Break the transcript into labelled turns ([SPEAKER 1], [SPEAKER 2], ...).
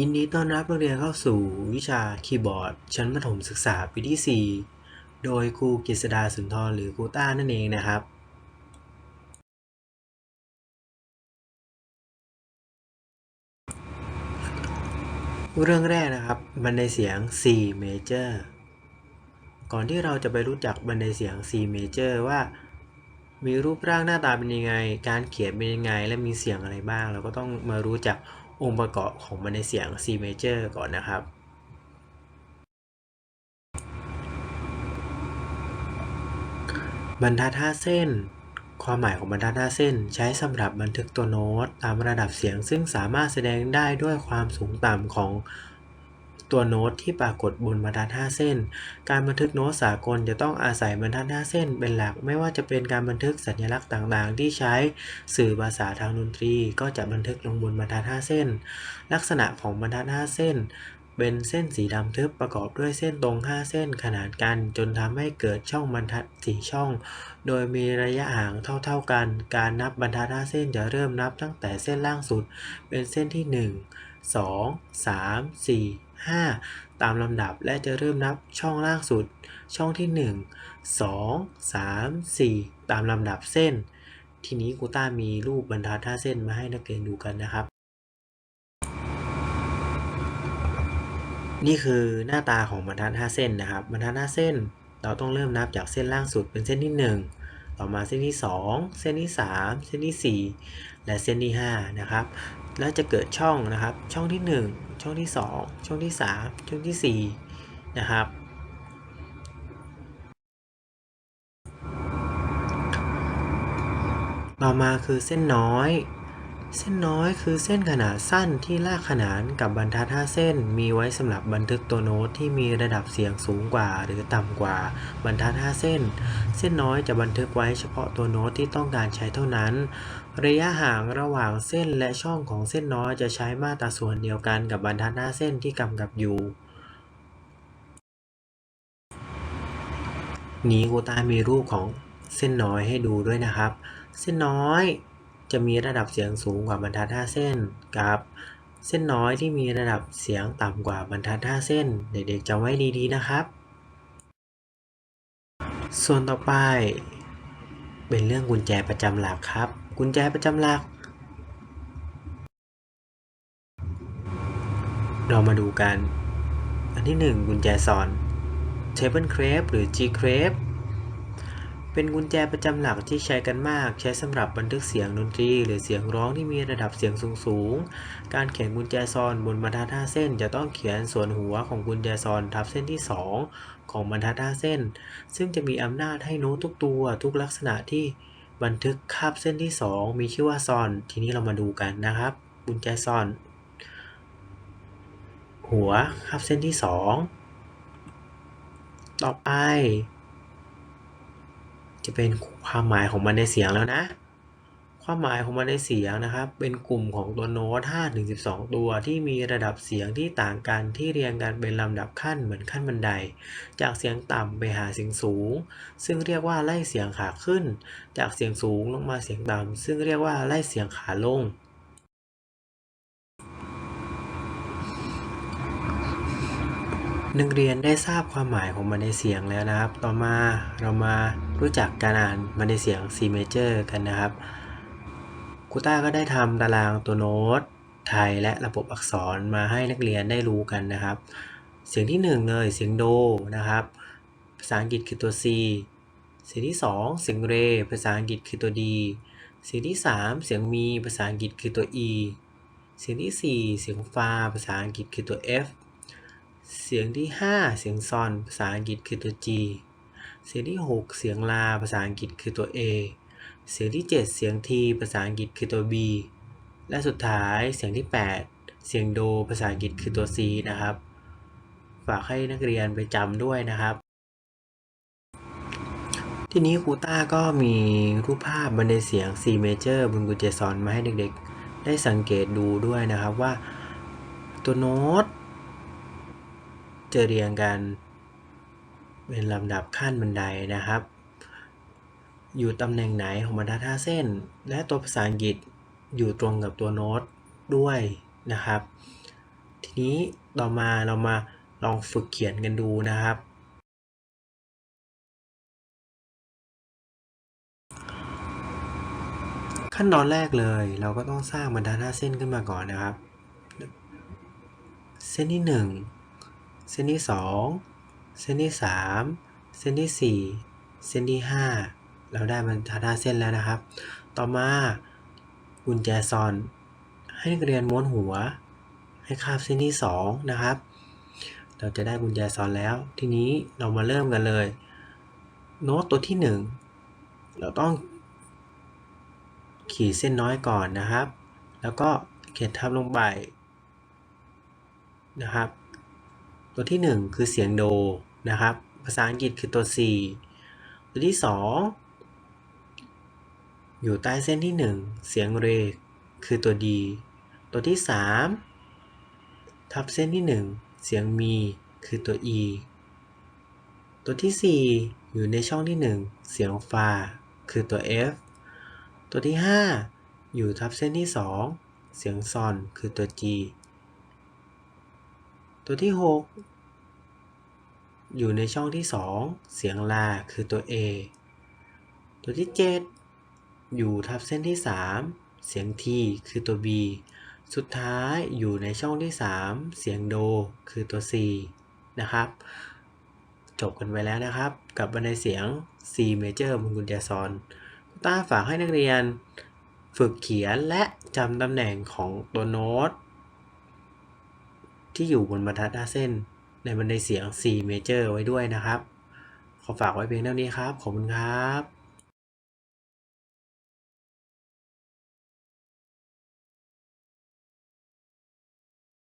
[SPEAKER 1] ยินดีต้อนรับนักเรียนเข้าสู่วิชาคีย์บอร์ด ชั้นประถมศึกษาปีที่ 4 โดยครูกฤษดาสุนทรหรือครูต้านั่นเองนะครับ เรื่องแรกนะครับ บันไดเสียง C major ก่อนที่เราจะไปรู้จักบันไดเสียง C major ว่า มีรูปร่างหน้าตาเป็นยังไง การเขียนเป็นยังไง และมีเสียงอะไรบ้าง เราก็ต้องมารู้จัก องค์ประกอบของมันในเสียง C major ก่อนนะครับ บรรทัด5เส้น ความหมายของบรรทัด5เส้น ใช้สำหรับบันทึกตัวโน้ตตามระดับเสียง ซึ่งสามารถแสดงได้ด้วยความสูงต่ำของ ตัวโน้ตที่ปรากฏบนบรรทัด 5 เส้น การบันทึกโน้ตสากลจะต้องอาศัยบรรทัด 5 เส้น เป็นหลัก ไม่ว่าจะเป็นการบันทึกสัญลักษณ์ต่างๆ ที่ใช้สื่อภาษาทางดนตรี ก็จะบันทึกลงบนบรรทัด 5 เส้น ลักษณะของบรรทัด 5 เส้นเป็นเส้นสีดำทึบประกอบด้วยเส้นตรง 5 เส้นขนานกัน จนทำให้เกิดช่องบรรทัด 4 ช่อง โดยมีระยะห่างเท่า ๆกัน การนับบรรทัด 5 เส้นจะเริ่มนับตั้งแต่เส้นล่างสุด เป็นเส้นที่ 1 2 3 4 5 ตามลำดับและจะเริ่มนับช่องล่างสุด ช่องที่ 1 2 3 4 ตามลำดับเส้น ทีนี้ครูต้ามีรูปบรรทัด5เส้นมาให้นักเรียนดูกันนะครับ นี่คือหน้าตาของบรรทัด5เส้นนะครับ บรรทัด5เส้น เราต้องเริ่มนับจากเส้นล่างสุดเป็นเส้นที่ 1ต่อมาเส้นที่ 2 เส้นที่ 3 เส้นที่ 4 และเส้นที่ 5 นะครับ แล้วจะเกิดช่องนะครับ ช่องที่ 1 ช่องที่ 2 ช่องที่ 3 ช่องที่ 4 นะครับ ต่อมาคือเส้นน้อย เส้นน้อยคือเส้นขนาดสั้นที่ลากขนานกับบรรทัด5เส้น มีไว้สำหรับบันทึกตัวโน้ตที่มีระดับเสียงสูงกว่า หรือต่ำกว่าบรรทัด5เส้น เส้นน้อยจะบันทึกไว้เฉพาะตัวโน้ตที่ต้องการใช้เท่านั้น ระยะห่างระหว่างเส้นและช่องของเส้นน้อยจะใช้มาตราส่วนเดียวกันกับบรรทัด5เส้นที่กำกับอยู่นี้ครูตามีรูปของเส้นน้อยให้ดูด้วยนะครับ เส้นน้อย จะมีระดับเสียงสูงกว่าบรรทัด 5 เส้นกับเส้นน้อยที่มีระดับเสียงต่ำกว่าบรรทัด 5 เส้น เด็กๆจำไว้ดีๆนะครับ ส่วนต่อไป เป็นเรื่องกุญแจประจำหลักครับ กุญแจประจำหลัก เรามาดูกัน อันที่ 1 กุญแจสอน Table Crepe หรือ G Crepe เป็นกุญแจประจำหลักที่ใช้กันมาก ใช้สำหรับบันทึกเสียงดนตรี หรือเสียงร้องที่มีระดับเสียงสูงๆ การเขียนกุญแจซอนบนบรรทัด5เส้น จะต้องเขียนส่วนหัวของกุญแจซอนทับเส้นที่ 2 ของบรรทัด5เส้น ซึ่งจะมีอำนาจให้โน้ตทุกตัวทุกลักษณะที่บันทึกคาบเส้นที่ 2 มีชื่อว่าซอน ทีนี้เรามาดูกันนะครับ กุญแจซอน หัวคาบเส้นที่ 2 ต่อไป จะเป็นความหมายของมันในเสียงแล้วนะ ความหมายของมันในเสียงนะครับ เป็นกลุ่มของตัวโน้ต5ถึง12 ตัวที่มีระดับเสียงที่ต่างกันที่เรียงกันเป็นลำดับขั้นเหมือนขั้นบันได จากเสียงต่ำไปหาเสียงสูง ซึ่งเรียกว่าไล่เสียงขาขึ้น จากเสียงสูงลงมาเสียงต่ำซึ่งเรียกว่าไล่เสียงขาลง นักเรียนได้ทราบความหมายของบันไดเสียงแล้วนะครับ ต่อมาเรามารู้จักการอ่านบันไดเสียง C major กันนะครับครูต้าก็ได้ทำตารางตัวโน้ตไทยและระบบอักษรมาให้นักเรียนได้รู้กันนะครับ เสียงที่ 1 เลยเสียงโดนะครับ ภาษาอังกฤษคือตัว C เสียงที่ 2 เสียงเร ภาษาอังกฤษคือตัว D เสียงที่ 3 เสียงมี ภาษาอังกฤษคือตัว E เสียงที่ 4 เสียงฟา ภาษาอังกฤษคือตัว F เสียงที่ 5 เสียงซอนภาษาอังกฤษคือตัว G เสียงที่ 6 เสียงลาภาษาอังกฤษคือตัว A เสียงที่ 7 เสียง T ภาษาอังกฤษคือตัว B และสุดท้ายเสียงที่ 8 เสียงโดภาษาอังกฤษคือตัว C นะครับ ฝากให้นักเรียนไปจำด้วยนะครับ ทีนี้ครูต้าก็มีรูปภาพบันไดเสียง C major บนกุญแจซอนมาให้เด็กๆ ได้สังเกตดูด้วยนะครับว่าตัวโน้ต จะเรียงกัน เป็นลำดับขั้นบันไดนะครับ อยู่ตำแหน่งไหนของบรรทัด5เส้น และตัวภาษาอังกฤษอยู่ตรงกับตัวโน้ตด้วยนะครับ ทีนี้ต่อมาเรามาลองฝึกเขียนกันดูนะครับ ขั้นตอนแรกเลย เราก็ต้องสร้างบรรทัดห้าเส้นขึ้นมาก่อนนะครับ เส้นที่ 1 เส้นที่ 2 เส้นที่ 3 เส้นที่ 4 เส้นที่ 5 เราได้บรรทัดหน้าเส้นแล้วนะครับ ต่อมากุญแจซอน ให้นักเรียนม้วนหัว ให้คาบเส้นที่ 2 นะครับ เราจะได้กุญแจซอนแล้ว ทีนี้เรามาเริ่มกันเลย โน้ตตัวที่ 1 เราต้องขีดเส้นน้อยก่อนนะครับ แล้วก็เขียนทับลงไปนะครับ ตัวที่ 1 คือเสียงโดนะครับ ภาษาอังกฤษคือตัว C ตัวที่ 2 อยู่ใต้เส้นที่ 1 เสียงเรคือตัว D ตัวที่ 3 ทับเส้นที่ 1 เสียงมีคือตัว E ตัวที่ 4 อยู่ในช่องที่ 1 เสียงฟาคือตัว F ตัวที่ 5 อยู่ทับเส้นที่ 2 เสียงซอนคือตัว G ตัวที่ 6 อยู่ในช่องที่ 2 เสียงลาคือตัว A ตัวที่ 7 อยู่ทับเส้นที่ 3 เสียง T คือตัว B สุดท้ายอยู่ในช่องที่ 3 เสียงโดคือตัว C นะครับ จบกันไปแล้วนะครับ กับบันไดเสียง C major บนกุญแจซอนคุณต้าฝากให้นักเรียน ฝึกเขียนและจำตำแหน่งของตัวโน้ต ที่อยู่บนบรรทัดหน้าเส้น ในบันไดเสียง C major ไว้ด้วยนะครับ ขอฝากไว้เพียงเท่านี้ครับ ขอบคุณครับ